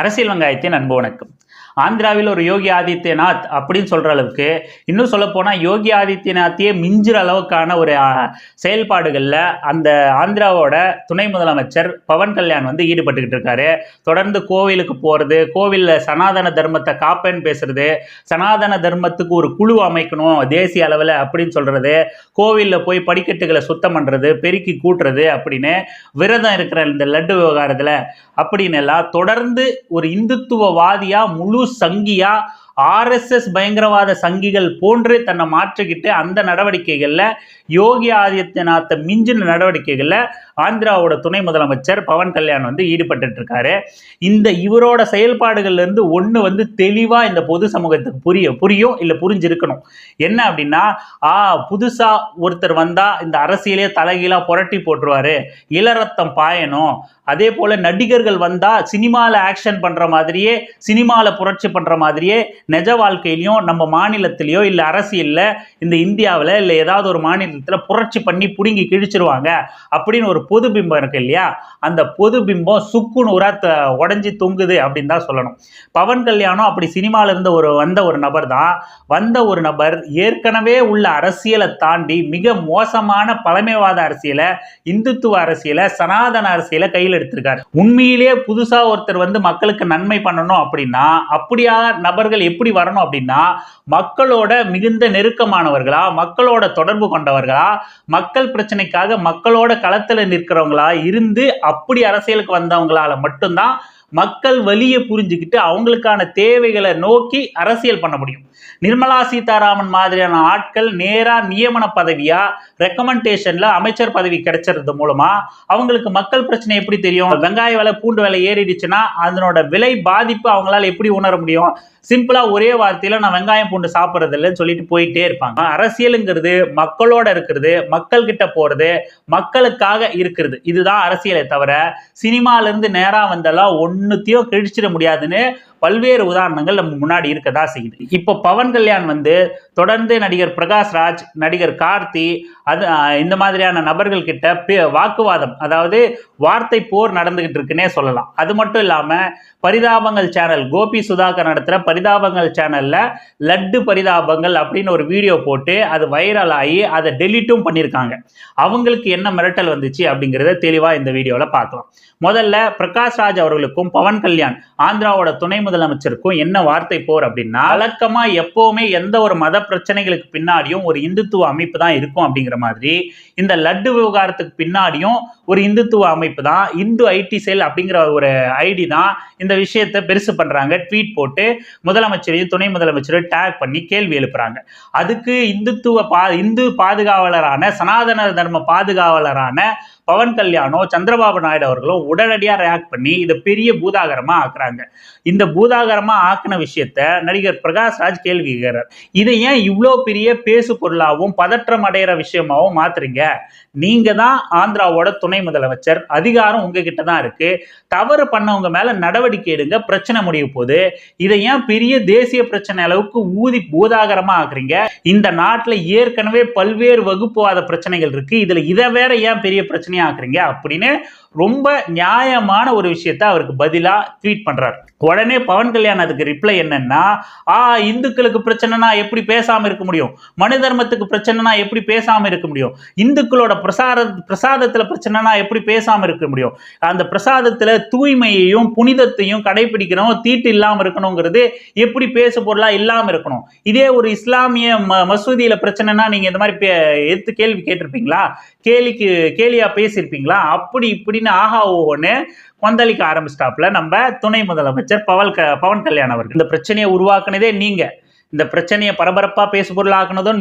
அரசியல் வெங்காயத்தின் அன்பு வணக்கம். ஆந்திராவில் ஒரு யோகி ஆதித்யநாத் அப்படின்னு சொல்கிற அளவுக்கு இன்னும் சொல்லப்போனால் யோகி ஆதித்யநாத்தையே மிஞ்சுற அளவுக்கான ஒரு செயல்பாடுகளில் அந்த ஆந்திராவோட துணை முதலமைச்சர் பவன் கல்யாண் வந்து ஈடுபட்டுக்கிட்டு இருக்காரு. தொடர்ந்து கோவிலுக்கு போகிறது கோவிலில் சனாதன தர்மத்தை காப்பேன்னு பேசுறது சனாதன தர்மத்துக்கு ஒரு குழு அமைக்கணும் தேசிய அளவில் அப்படின்னு சொல்கிறது கோவிலில் போய் படிக்கட்டுகளை சுத்தம் பண்ணுறது பெருக்கி கூட்டுறது அப்படின்னு விரதம் இருக்கிற இந்த லட்டு விவகாரத்தில் அப்படின்னு எல்லாம் தொடர்ந்து ஒரு இந்துத்துவவாதியா முழு சங்கியா ஆர்எஸ்எஸ் பயங்கரவாத சங்கிகள் போன்று தன்னை மாற்றிக்கிட்டு அந்த நடவடிக்கைகளில் யோகி ஆதித்யநாத்தை மிஞ்சின நடவடிக்கைகளில் ஆந்திராவோட துணை முதலமைச்சர் பவன் கல்யாண் வந்து ஈடுபட்டு இருக்காரு இந்த இவரோட செயல்பாடுகள்லேருந்து ஒன்று வந்து தெளிவாக இந்த பொது சமூகத்துக்கு புரிய புரியும் இல்லை புரிஞ்சிருக்கணும். என்ன அப்படின்னா ஆ புதுசாக ஒருத்தர் வந்தால் இந்த அரசியலே தலைகீழாக புரட்டி போட்டுருவாரு. இளரத்தம் பாயணும். அதே போல் நடிகர்கள் வந்தால் சினிமாவில் ஆக்ஷன் பண்ணுற மாதிரியே சினிமாவில் புரட்சி பண்ணுற மாதிரியே நிஜ வாழ்க்கையிலையும் நம்ம மாநிலத்திலையோ இல்லை அரசியலில் இந்த இந்தியாவில் இல்லை ஏதாவது ஒரு மாநிலத்தில் புரட்சி பண்ணி பிடுங்கி கிழிச்சிருவாங்க அப்படின்னு ஒரு பொது பிம்பம் இருக்கு இல்லையா? அந்த பொது பிம்பம் சுக்கு நூறா த உடஞ்சி தொங்குது அப்படின்னு தான் சொல்லணும். பவன் கல்யாணம் அப்படி சினிமாவில் இருந்த ஒரு வந்த ஒரு நபர் தான். வந்த ஒரு நபர் ஏற்கனவே உள்ள அரசியலை தாண்டி மிக மோசமான பழமைவாத அரசியலை இந்துத்துவ அரசியலை சனாதன அரசியலை கையில் எடுத்திருக்காரு. உண்மையிலேயே புதுசாக ஒருத்தர் வந்து மக்களுக்கு நன்மை பண்ணணும் அப்படின்னா அப்படியா நபர்கள் எப்படி வரணும் அப்படின்னா மக்களோட மிகுந்த நெருக்கமானவர்களா மக்களோட தொடர்பு கொண்டவர்களா மக்கள் பிரச்சனைக்காக மக்களோட களத்துல நிற்கிறவங்களா இருந்து அப்படி அரசியலுக்கு வந்தவங்களால மட்டும்தான் மக்கள் வலியை புரிஞ்சுக்கிட்டு அவங்களுக்கான தேவைகளை நோக்கி அரசியல் பண்ண முடியும். நிர்மலா சீதாராமன் மாதிரியான ஆட்கள் நேராக நியமன பதவியா ரெக்கமெண்டேஷன்ல அமைச்சர் பதவி கிடைச்சது மூலமா அவங்களுக்கு மக்கள் பிரச்சனை எப்படி தெரியும்? வெங்காய விலை பூண்டு விலை ஏறிடுச்சுன்னா அதனோட விலை பாதிப்பு அவங்களால எப்படி உணர முடியும்? சிம்பிளா ஒரே வார்த்தையில நான் வெங்காயம் பூண்டு சாப்பிட்றது இல்லைன்னு சொல்லிட்டு போயிட்டே இருப்பாங்க. அரசியலுங்கிறது மக்களோட இருக்கிறது மக்கள் கிட்ட போறது மக்களுக்காக இருக்கிறது. இதுதான் அரசியலை தவிர சினிமால இருந்து நேரா வந்தெல்லாம் ஒன்னுத்தையும் கிழிச்சிட முடியாதுன்னு பல்வேறு உதாரணங்கள் நம்ம முன்னாடி இருக்கதா செய்யுது. இப்போ பவன் கல்யாண் வந்து தொடர்ந்து நடிகர் பிரகாஷ் ராஜ் நடிகர் கார்த்தி அது இந்த மாதிரியான நபர்கள் கிட்ட பே- வாக்குவாதம் அதாவது வார்த்தை போர் நடந்துகிட்டு இருக்குன்னே சொல்லலாம். அது மட்டும் இல்லாம பரிதாபங்கள் சேனல் கோபி சுதாகர் நடத்துகிற பரிதாபங்கள் சேனல்ல லட்டு பரிதாபங்கள் அப்படின்னு ஒரு வீடியோ போட்டு அது வைரல் ஆகி அதை டெலிட்டும் பண்ணியிருக்காங்க அவங்களுக்கு என்ன மிரட்டல் வந்துச்சு அப்படிங்கிறத தெளிவாக இந்த வீடியோவில் பார்க்கலாம். முதல்ல பிரகாஷ் ராஜ் அவர்களுக்கும் பவன் கல்யாண் ஆந்திராவோட துணை முதலமைச்சருக்கும் என்ன வார்த்தை போர் அப்படின்னா வழக்கமா எப்பவுமே எந்த ஒரு மத பிரச்சனைகளுக்கு பின்னாடியும் ஒரு இந்துத்துவ அமைப்பு தான் இருக்கும் அப்படிங்கிற மாதிரி இந்த லட்டு விவகாரத்துக்கு பின்னாடியும் ஒரு இந்துத்துவ அமைப்பு தான் இந்து ஐடி செல் அப்படிங்கிற ஒரு ஐடி தான் இந்த விஷயத்தை பெருசு பண்றாங்க. ட்வீட் போட்டு முதலமைச்சரையும் துணை முதலமைச்சரையும் டேக் பண்ணி கேள்வி எழுப்புறாங்க. அதுக்கு இந்துத்துவ பா இந்து பாதுகாவலரான சனாதன தர்ம பாதுகாவலரான பவன் கல்யாணோ சந்திரபாபு நாயுடு அவர்களும் உடனடியாக ரியாக்ட் பண்ணி இதை பெரிய பூதாகரமாக ஆக்குறாங்க. இந்த பூதாகரமாக ஆக்கின விஷயத்த நடிகர் பிரகாஷ் ராஜ் கேள்வி கேட்கிறார். இதை ஏன் இவ்வளோ பெரிய பேசு பொருளாகவும் பதற்றம் அடைகிற விஷயமாகவும் மாத்துறீங்க? நீங்க தான் ஆந்திராவோட துணை முதலமைச்சர் அதிகாரம் உங்ககிட்ட தான் இருக்கு. தவறு பண்ணவங்க மேல நடவடிக்கை எடுங்க பிரச்சனை முடிய போகுது. இதை ஏன் பெரிய தேசிய பிரச்சனை அளவுக்கு ஊதி பூதாகரமா ஆக்குறீங்க? இந்த நாட்டில் ஏற்கனவே பல்வேறு வகுப்புவாத பிரச்சனைகள் இருக்கு. இதுல இதை வேற ஏன் பெரிய பிரச்சனை ஆக்குறீங்க அப்படின்னு ரொம்ப நியாயமான ஒரு விஷயத்த அவருக்கு பதிலாக ட்வீட் பண்ணுறார் உடனே பவன் கல்யாண் அதுக்கு ரிப்ளை என்னன்னா ஆ இந்துக்களுக்கு பிரச்சனைனா எப்படி பேசாம இருக்க முடியும்? மனு தர்மத்துக்கு பிரச்சனைனா எப்படி பேசாம இருக்க முடியும்? இந்துக்களோட பிரசார பிரசாதத்துல பிரச்சனைனா எப்படி பேசாம இருக்க முடியும்? அந்த பிரசாதத்துல தூய்மையையும் புனிதத்தையும் கடைபிடிக்கணும் தீட்டு இல்லாம இருக்கணுங்கிறது எப்படி பேசு பொருளா இல்லாம இருக்கணும்? இதே ஒரு இஸ்லாமிய ம மசூதியில பிரச்சனைனா நீங்க இந்த மாதிரி பே- எடுத்து கேள்வி கேட்டிருப்பீங்களா? கேலிக்கு கேலியா பேசியிருப்பீங்களா? அப்படி இப்படின்னு ஆஹா ஓஹோன்னு கொந்தளிக்க ஆரம்பிச்சிட்டாப்புல. நம்ம துணை முதலமைச்சர் பவல் க பவன் கல்யாண் அவர்கள். இந்த பிரச்சனையை உருவாக்குனதே நீங்கள் இந்த பிரச்சனையை பரபரப்பாக பேசு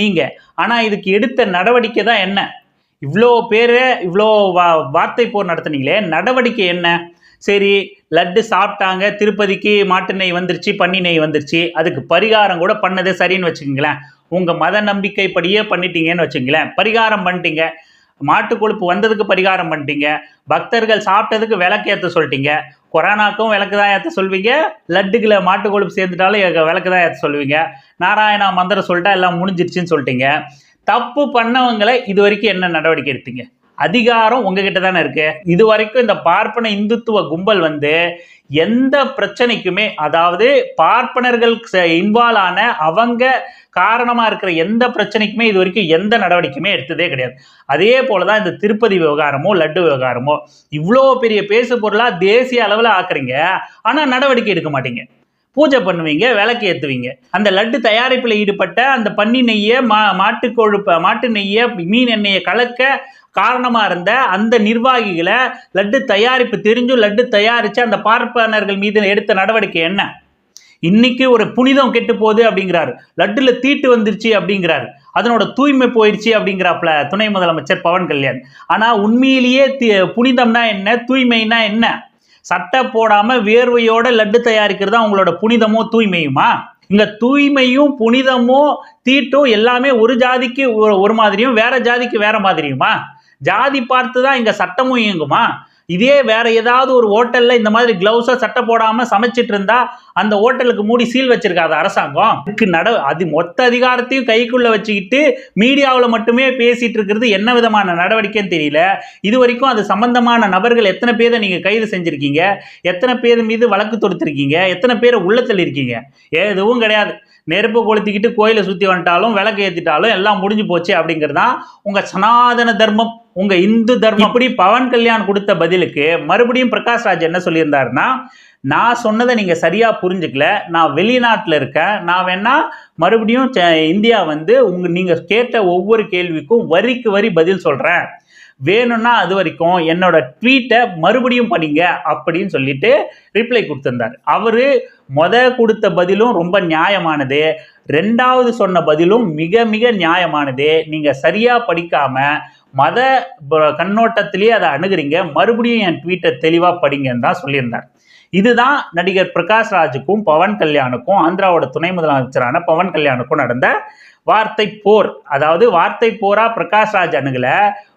நீங்கள் ஆனால் இதுக்கு எடுத்த நடவடிக்கை தான் என்ன? இவ்வளோ பேர் இவ்வளோ வா வார்த்தை போர் நடத்துனீங்களே நடவடிக்கை என்ன? சரி லட்டு சாப்பிட்டாங்க திருப்பதிக்கு மாட்டு நெய் வந்துருச்சு பன்னி நெய் வந்துருச்சு. அதுக்கு பரிகாரம் கூட பண்ணதே சரின்னு வச்சுக்கோங்களேன். உங்கள் மத நம்பிக்கைப்படியே பண்ணிட்டீங்கன்னு வச்சுங்களேன் பரிகாரம் பண்ணிட்டீங்க. மாட்டு கொழுப்பு வந்ததுக்கு பரிகாரம் பண்ணிட்டீங்க. பக்தர்கள் சாப்பிட்டதுக்கு விளக்கு ஏற்ற சொல்லிட்டீங்க. கொரோனாக்கும் விளக்கு தான் ஏற்ற சொல்வீங்க. லட்டுக்கில் மாட்டு கொழுப்பு சேர்ந்துட்டாலும் விளக்கு தான் ஏற்ற சொல்லுவீங்க நாராயணா மந்திரம் சொல்லிட்டா எல்லாம் முடிஞ்சிருச்சுன்னு சொல்லிட்டீங்க. தப்பு பண்ணவங்களை இது வரைக்கும் என்ன நடவடிக்கை எடுத்தீங்க? அதிகாரம் உங்ககிட்ட தானே இருக்கு? இது வரைக்கும் இந்த பார்ப்பன இந்துத்துவ கும்பல் வந்து எந்த பிரச்சனைக்குமே அதாவது பார்ப்பனர்கள் இன்வால்வ் ஆன அவங்க காரணமா இருக்கிற எந்த பிரச்சனைக்குமே இது வரைக்கும் எந்த நடவடிக்கையுமே எடுத்ததே கிடையாது. அதே போலதான் இந்த திருப்பதி விவகாரமோ லட்டு விவகாரமோ இவ்வளோ பெரிய பேசு பொருளா தேசிய அளவில் ஆக்குறீங்க. ஆனா நடவடிக்கை எடுக்க மாட்டீங்க. பூஜை பண்ணுவீங்க விளக்கு ஏற்றுவீங்க அந்த லட்டு தயாரிப்பில் ஈடுபட்ட அந்த பன்னி நெய்யை மா மாட்டு கொழுப்ப மாட்டு நெய்யை மீன் எண்ணெயை கலக்க காரணமாக இருந்த அந்த நிர்வாகிகளை லட்டு தயாரிப்பு தெரிஞ்சும் லட்டு தயாரித்து அந்த பார்ப்பனர்கள் மீது எடுத்த நடவடிக்கை என்ன? இன்னைக்கு ஒரு புனிதம் கெட்டு போகுது அப்படிங்கிறாரு. லட்டுல தீட்டு வந்துருச்சு அப்படிங்கிறாரு. அதனோட தூய்மை போயிடுச்சு அப்படிங்கிறாப்ல துணை முதலமைச்சர் பவன் கல்யாண். ஆனா உண்மையிலேயே புனிதம்னா என்ன? தூய்மைனா என்ன? சட்டை போடாம வேர்வையோட லட்டு தயாரிக்கிறது தான் உங்களோட புனிதமோ தூய்மையுமா? இங்க தூய்மையும் புனிதமும் தீட்டும் எல்லாமே ஒரு ஜாதிக்கு ஒரு ஒரு மாதிரியும் வேற ஜாதிக்கு வேற மாதிரியுமா? ஜாதி பார்த்து தான் இங்கே சட்டமும் இயங்குமா? இதே வேற ஏதாவது ஒரு ஹோட்டல்ல இந்த மாதிரி கிளவுஸா சட்டை போடாம சமைச்சிட்டு இருந்தா அந்த ஹோட்டலுக்கு மூடி சீல் வச்சிருக்காது அரசாங்கம்? இதுக்கு நட அது மொத்த அதிகாரத்தையும் கைக்குள்ள வச்சுக்கிட்டு மீடியாவில் மட்டுமே பேசிட்டு இருக்கிறது என்ன விதமான நடவடிக்கைன்னு தெரியல. இது வரைக்கும் அது சம்பந்தமான நபர்கள் எத்தனை பேரை நீங்க கைது செஞ்சிருக்கீங்க? எத்தனை பேர் மீது வழக்கு தொடுத்திருக்கீங்க? எத்தனை பேரை உள்ளத்தில் இருக்கீங்க எதுவும் கிடையாது. நெருப்பு கொளுத்திக்கிட்டு கோயிலை சுற்றி வந்துட்டாலும் விளக்கு ஏற்றிட்டாலும் எல்லாம் முடிஞ்சு போச்சு அப்படிங்கிறது தான் உங்கள் சனாதன தர்மம் உங்கள் இந்து தர்மம். இப்படி பவன் கல்யாண் கொடுத்த பதிலுக்கு மறுபடியும் பிரகாஷ் ராஜ் என்ன சொல்லியிருந்தாருன்னா நான் சொன்னதை நீங்கள் சரியாக புரிஞ்சுக்கல நான் வெளிநாட்டில் இருக்கேன் நான் வேணால் மறுபடியும் இந்தியா வந்து உங்க நீங்கள் கேட்ட ஒவ்வொரு கேள்விக்கும் வரிக்கு வரி பதில் சொல்கிறேன் வேணும்னா அது வரைக்கும் என்னோட ட்வீட்டை மறுபடியும் படிங்க அப்படின்னு சொல்லிட்டு ரிப்ளை கொடுத்துருந்தார். அவர் முத கொடுத்த பதிலும் ரொம்ப நியாயமானது. ரெண்டாவது சொன்ன பதிலும் மிக மிக நியாயமானது. நீங்கள் சரியாக படிக்காம மத கண்ணோட்டத்திலேயே அதை அணுகிறீங்க. மறுபடியும் என் ட்வீட்டை தெளிவாக படிங்கன்னு தான் சொல்லியிருந்தார். இதுதான் நடிகர் பிரகாஷ் ராஜுக்கும் பவன் கல்யாணுக்கும் ஆந்திராவோட துணை முதலமைச்சரான பவன் கல்யாணுக்கும் நடந்த வார்த்தை போர். அதாவது வார்த்தை போரா பிரகாஷ் ராஜ் அணுகல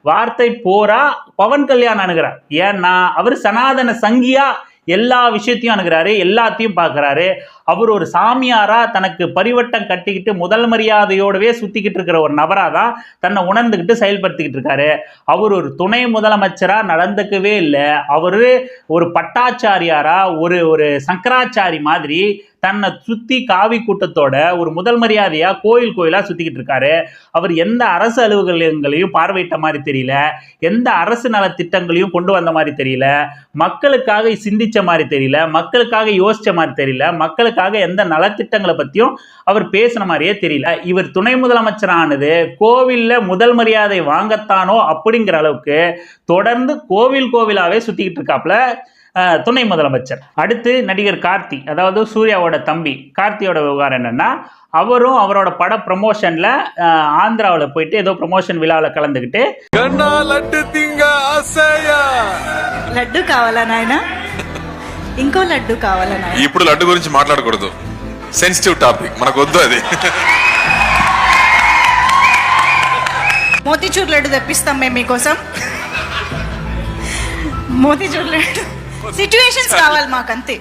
வார்த்தை போரா பவன் கல்யாண் அணுகிறார். ஏன்னா அவர் சனாதன சங்கியா எல்லா விஷயத்தையும் அணுகிறாரு எல்லாத்தையும் பார்க்குறாரு. அவர் ஒரு சாமியாராக தனக்கு பரிவட்டம் கட்டிக்கிட்டு முதல் மரியாதையோடவே சுற்றிக்கிட்டு இருக்கிற ஒரு நபராக தான் தன்னை உணர்ந்துக்கிட்டு செயல்படுத்திக்கிட்டு இருக்காரு. அவர் ஒரு துணை முதலமைச்சராக நடந்துக்கவே இல்லை. அவர் ஒரு பட்டாச்சாரியாராக ஒரு ஒரு சங்கராச்சாரி மாதிரி தன்னை சுத்தி காவி கூட்டத்தோட ஒரு முதல் மரியாதையா கோயில் கோயிலா சுத்திக்கிட்டு இருக்காரு. அவர் எந்த அரசு அலுவலகங்களையும் பார்வையிட்ட மாதிரி தெரியல. எந்த அரசு நலத்திட்டங்களையும் கொண்டு வந்த மாதிரி தெரியல. மக்களுக்காக சிந்திச்ச மாதிரி தெரியல. மக்களுக்காக யோசிச்ச மாதிரி தெரியல. மக்களுக்காக எந்த நலத்திட்டங்களை பத்தியும் அவர் பேசின மாதிரியே தெரியல. இவர் துணை முதலமைச்சரானது கோவில்ல முதல் மரியாதை வாங்கத்தானோ அப்படிங்கிற அளவுக்கு தொடர்ந்து கோவில் கோவிலாவே சுத்திக்கிட்டு இருக்காப்ல துணை முதலமைச்சர் அடுத்து நடிகர் கார்த்தி அதாவது சூர்யாவோட தம்பி கார்த்தியோட விவகாரம் என்னன்னா அவரும் அவரோட பட ப்ரமோஷன்ல ஆந்திராவில் போயிட்டு ஏதோ ப்ரமோஷன் விழாவில் கலந்துக்கிட்டு కన్నా లడ్డు తింగ అసయ్య లడ్డు కావాలా నాయన ఇంకో లడ్డు కావాలా నాయన ఇప్పుడు లడ్డు గురించి మాట్లాడకూడదు సెన్సిటివ్ టాపిక్ మనకు వద్దు అది మోతీచూర్ లడ్డు తెప్పిస్తాం మేము మీకోసం మోతీచూర్ లడ్డు సిచ్యువేషన్స్ కావాలి మాకు అంతే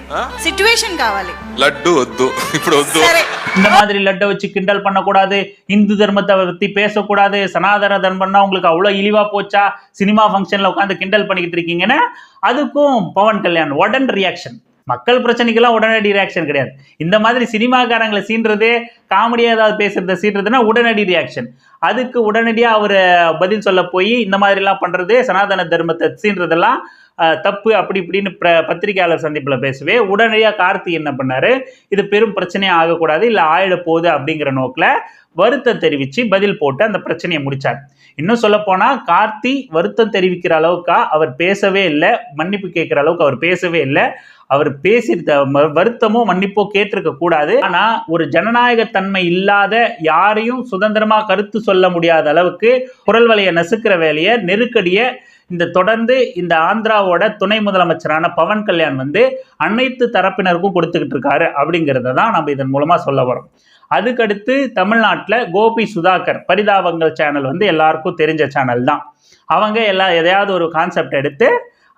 సిచ్యువేషన్ కావాలి లడ్డు వద్దు ఇప్పుడు వద్దు సరే இந்த மாதிரி லட்டை வச்சு கிண்டல் பண்ணக்கூடாது இந்து தர்மத்தை பத்தி பேசக்கூடாது சனாதன தர்மம்னா உங்களுக்கு அவ்வளோ இழிவா போச்சா சினிமா ஃபங்க்ஷன்ல உட்காந்து கிண்டல் பண்ணிக்கிட்டு இருக்கீங்கன்னா அதுக்கும் பவன் கல்யாண் உடன் ரியாக்ஷன் மக்கள் பிரச்சனைக்கெல்லாம் உடனடி ரியாக்ஷன் கிடையாது இந்த மாதிரி சினிமாக்காரங்களை சீன்றது காமெடியாக ஏதாவது பேசுறத சீன்றதுன்னா உடனடி ரியாக்ஷன் அதுக்கு உடனடியாக அவர் பதில் சொல்ல போய் இந்த மாதிரிலாம் பண்ணுறது சனாதன தர்மத்தை சீன்றதெல்லாம் அஹ், தப்பு அப்படி இப்படின்னு பிர பத்திரிகையாளர் சந்திப்பில் பேசவே. உடனடியாக கார்த்தி என்ன பண்ணார்? இது பெரும் பிரச்சனையாக ஆகக்கூடாது இல்லை ஆயிட போகுது அப்படிங்கிற நோக்கில் வருத்தம் தெரிவித்து பதில் போட்டு அந்த பிரச்சனையை முடித்தார் இன்னும் சொல்லப்போனால் கார்த்தி வருத்தம் தெரிவிக்கிற அளவுக்கா அவர் பேசவே இல்லை மன்னிப்பு கேட்குற அளவுக்கு அவர் பேசவே இல்லை. அவர் பேசியிருந்த ம- வருத்தமோ மன்னிப்போ கேட்டிருக்க கூடாது. ஆனா ஒரு ஜனநாயக தன்மை இல்லாத யாரையும் சுதந்திரமா கருத்து சொல்ல முடியாத அளவுக்கு குரல் வலையை நசுக்கிற வேலையை நெருக்கடியை இந்த தொடர்ந்து இந்த ஆந்திராவோட துணை முதலமைச்சரான பவன் கல்யாண் வந்து அனைத்து தரப்பினருக்கும் கொடுத்துக்கிட்டு இருக்காரு அப்படிங்கிறத தான் நம்ம இதன் மூலமாக சொல்ல வரோம். அதுக்கடுத்து தமிழ்நாட்டில் கோபி சுதாகர் பரிதாபங்கள் சேனல் வந்து எல்லாருக்கும் தெரிஞ்ச சேனல் தான். அவங்க எல்லா எதையாவது ஒரு கான்செப்ட் எடுத்து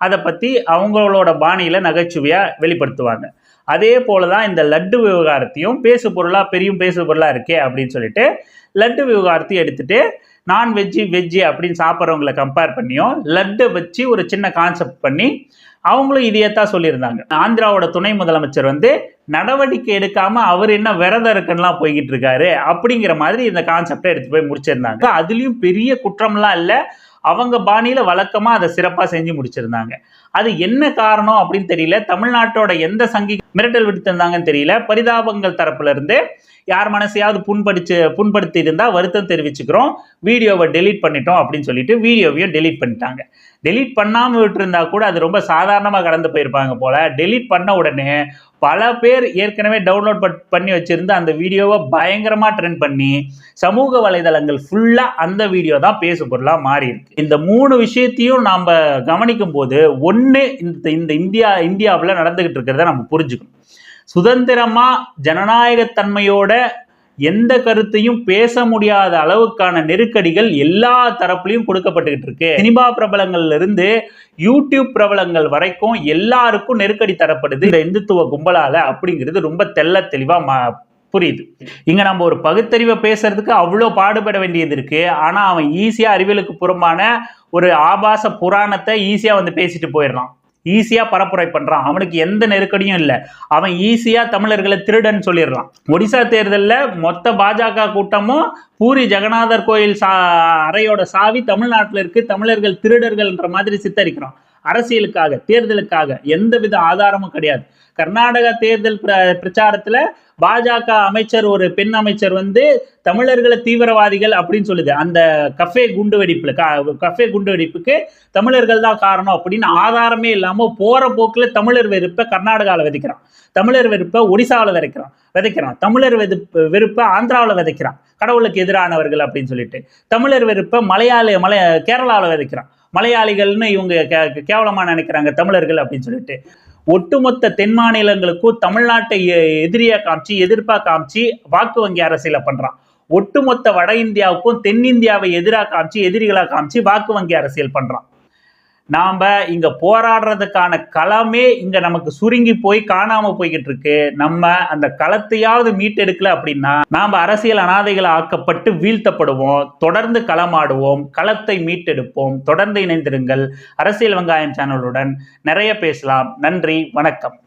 அதை பற்றி அவங்களோட பாணியில் நகைச்சுவையாக வெளிப்படுத்துவாங்க. அதே போல தான் இந்த லட்டு விவகாரத்தையும் பேசு பொருளாக பெரியும் பேசு பொருளாக இருக்கே அப்படின்னு சொல்லிட்டு லட்டு விவகாரத்தையும் எடுத்துகிட்டு நான்வெஜ்ஜு வெஜ்ஜு அப்படின்னு சாப்பிட்றவங்கள கம்பேர் பண்ணியும் லட்டை வச்சு ஒரு சின்ன கான்செப்ட் பண்ணி அவங்களும் இதையே தான் சொல்லியிருந்தாங்க. ஆந்திராவோட துணை முதலமைச்சர் வந்து நடவடிக்கை எடுக்காம அவர் என்ன விரதம் இருக்குன்னுலாம் போய்கிட்டு இருக்காரு அப்படிங்கிற மாதிரி இந்த கான்செப்டை எடுத்து போய் முடிச்சிருந்தாங்க. அதுலேயும் பெரிய குற்றம்லாம் இல்லை அவங்க பாணியில் வழக்கமாக அதை சிறப்பாக செஞ்சு முடிச்சிருந்தாங்க. அது என்ன காரணம் அப்படின்னு தெரியல தமிழ்நாட்டோட எந்த சங்கி மிரட்டல் விடுத்திருந்தாங்கன்னு தெரியல பரிதாபங்கள் தரப்புலேருந்து யார் மனசையாவது புண்படிச்சு புண்படுத்தி இருந்தால் வருத்தம் தெரிவிச்சுக்கிறோம். வீடியோவை டெலீட் பண்ணிட்டோம் அப்படின்னு சொல்லிட்டு வீடியோவையும் டெலீட் பண்ணிட்டாங்க. டெலீட் பண்ணாமல் விட்டுருந்தா கூட அது ரொம்ப சாதாரணமாக கடந்து போயிருப்பாங்க போல. டெலீட் பண்ண உடனே பல பேர் ஏற்கனவே டவுன்லோட் பண்ணி வச்சுருந்து அந்த வீடியோவை பயங்கரமாக ட்ரெண்ட் பண்ணி சமூக வலைதளங்கள் ஃபுல்லாக அந்த வீடியோ தான் பேசு பொருளாக மாறி இருக்கு. இந்த மூணு விஷயத்தையும் நாம் கவனிக்கும் போது ஒன்று இந்த இந்த இந்தியா இந்தியாவில் நடந்துகிட்டு இருக்கிறத நம்ம புரிஞ்சுக்கணும். சுதந்திரமா ஜனநாயகத்தன்மையோட எந்த கருத்தையும் பேச முடியாத அளவுக்கான நெருக்கடிகள் எல்லா தரப்புலையும் கொடுக்கப்பட்டுக்கிட்டு இருக்கு. சினிமா பிரபலங்கள்ல இருந்து யூடியூப் பிரபலங்கள் வரைக்கும் எல்லாருக்கும் நெருக்கடி தரப்படுது. இந்த இந்துத்துவ கும்பலால அப்படிங்கிறது ரொம்ப தெல்ல தெளிவா மா புரியுது. இங்க நம்ம ஒரு பகுத்தறிவை பேசுறதுக்கு அவ்வளோ பாடுபட வேண்டியது இருக்கு. ஆனா அவன் ஈஸியா அறிவியலுக்கு புறம்பான ஒரு ஆபாச புராணத்தை ஈஸியா வந்து பேசிட்டு போயிடுறான் ஈஸியாக பரப்புரை பண்ணுறான் அவனுக்கு எந்த நெருக்கடியும் இல்லை. அவன் ஈஸியாக தமிழர்களை திருடன் சொல்லிடுறான். ஒடிசா தேர்தலில் மொத்த பாஜக கூட்டமும் பூரி ஜெகநாதர் கோயில் சா அறையோட சாவி தமிழ்நாட்டில் இருக்கு. தமிழர்கள் திருடர்கள்ன்ற மாதிரி சித்தரிக்கிறான். அரசியலுக்காக தேர்தலுக்காக எந்தவித ஆதாரமும் கிடையாது. கர்நாடகா தேர்தல் பிர பிரச்சாரத்துல பாஜக அமைச்சர் ஒரு பெண் அமைச்சர் வந்து தமிழர்களை தீவிரவாதிகள் அப்படின்னு சொல்லுது. அந்த கஃபே குண்டு வெடிப்புல கஃபே குண்டு வெடிப்புக்கு தமிழர்கள் தான் காரணம் அப்படின்னு ஆதாரமே இல்லாம போற போக்குல தமிழர் வெறுப்பை கர்நாடகாவில் விதைக்கிறான். தமிழர் வெறுப்பை ஒடிசாவில் விதைக்கிறான் விதைக்கிறான். தமிழர் வெதுப்பு வெறுப்பை ஆந்திராவில் விதைக்கிறான். கடவுளுக்கு எதிரானவர்கள் அப்படின்னு சொல்லிட்டு. தமிழர் வெறுப்பை மலையாள மலை கேரளாவில் விதைக்கிறான். மலையாளிகள்னு இவங்க கே கேவலமாக நினைக்கிறாங்க தமிழர்கள் அப்படின்னு சொல்லிட்டு. ஒட்டுமொத்த தென் மாநிலங்களுக்கும் தமிழ்நாட்டை எ- காமிச்சு எதிர்ப்பாக காமிச்சு வாக்கு வங்கி அரசியலை பண்ணுறான் ஒட்டுமொத்த வட இந்தியாவுக்கும் தென்னிந்தியாவை எதிராக காமிச்சு எதிரிகளாக காமிச்சு வாக்கு வங்கி அரசியல் பண்ணுறான் நாம் இங்கே போராடுறதுக்கான களமே இங்கே நமக்கு சுருங்கி போய் காணாமல் போய்கிட்டு இருக்கு. நம்ம அந்த களத்தையாவது மீட்டெடுக்கல அப்படின்னா நாம் அரசியல் அனாதைகள் ஆக்கப்பட்டு வீழ்த்தப்படுவோம். தொடர்ந்து களமாடுவோம். களத்தை மீட்டெடுப்போம். தொடர்ந்து இணைந்திருங்கள். அரசியல் வெங்காயம் சேனலுடன் நிறைய பேசலாம். நன்றி. வணக்கம்.